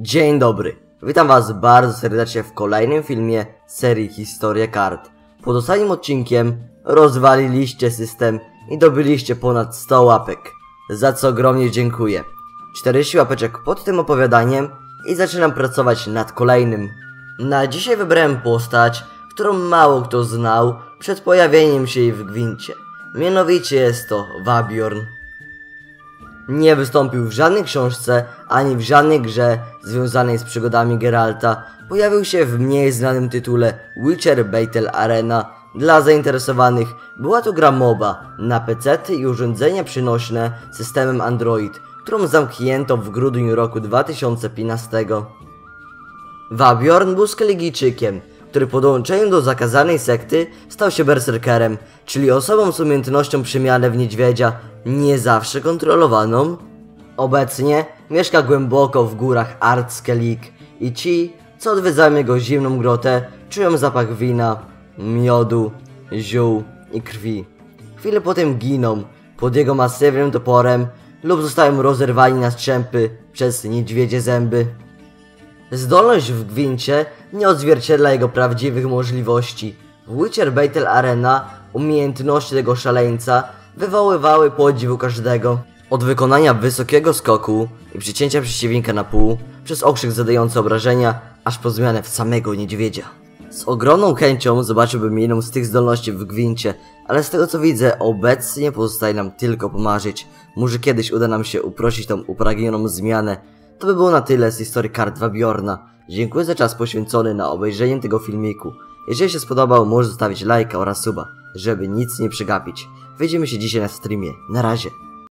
Dzień dobry, witam was bardzo serdecznie w kolejnym filmie serii Historia Kart. Pod ostatnim odcinkiem rozwaliliście system i dobyliście ponad 100 łapek, za co ogromnie dziękuję. 40 łapeczek pod tym opowiadaniem i zaczynam pracować nad kolejnym. Na dzisiaj wybrałem postać, którą mało kto znał przed pojawieniem się jej w gwincie. Mianowicie jest to Wabiorn. Nie wystąpił w żadnej książce, ani w żadnej grze związanej z przygodami Geralta. Pojawił się w mniej znanym tytule Witcher Battle Arena. Dla zainteresowanych była to gra MOBA na PC i urządzenia przynośne systemem Android, którą zamknięto w grudniu roku 2015. Wabiorn był Skeligijczykiem, który po dołączeniu do zakazanej sekty stał się berserkerem, czyli osobą z umiejętnością przemiany w niedźwiedzia, nie zawsze kontrolowaną. Obecnie mieszka głęboko w górach Artskelik i ci, co odwiedzają jego zimną grotę, czują zapach wina, miodu, ziół i krwi. Chwilę potem giną pod jego masywnym toporem lub zostają rozerwani na strzępy przez niedźwiedzie zęby. Zdolność w gwincie nie odzwierciedla jego prawdziwych możliwości. W Witcher Battle Arena umiejętności tego szaleńca wywoływały podziw u każdego. Od wykonania wysokiego skoku i przycięcia przeciwnika na pół, przez okrzyk zadający obrażenia, aż po zmianę w samego niedźwiedzia. Z ogromną chęcią zobaczyłbym jedną z tych zdolności w gwincie, ale z tego co widzę, obecnie pozostaje nam tylko pomarzyć. Może kiedyś uda nam się uprościć tą upragnioną zmianę. To by było na tyle z historii kart Wabiorna. Dziękuję za czas poświęcony na obejrzenie tego filmiku. Jeżeli się spodobał, możesz zostawić lajka oraz suba, żeby nic nie przegapić. Widzimy się dzisiaj na streamie. Na razie.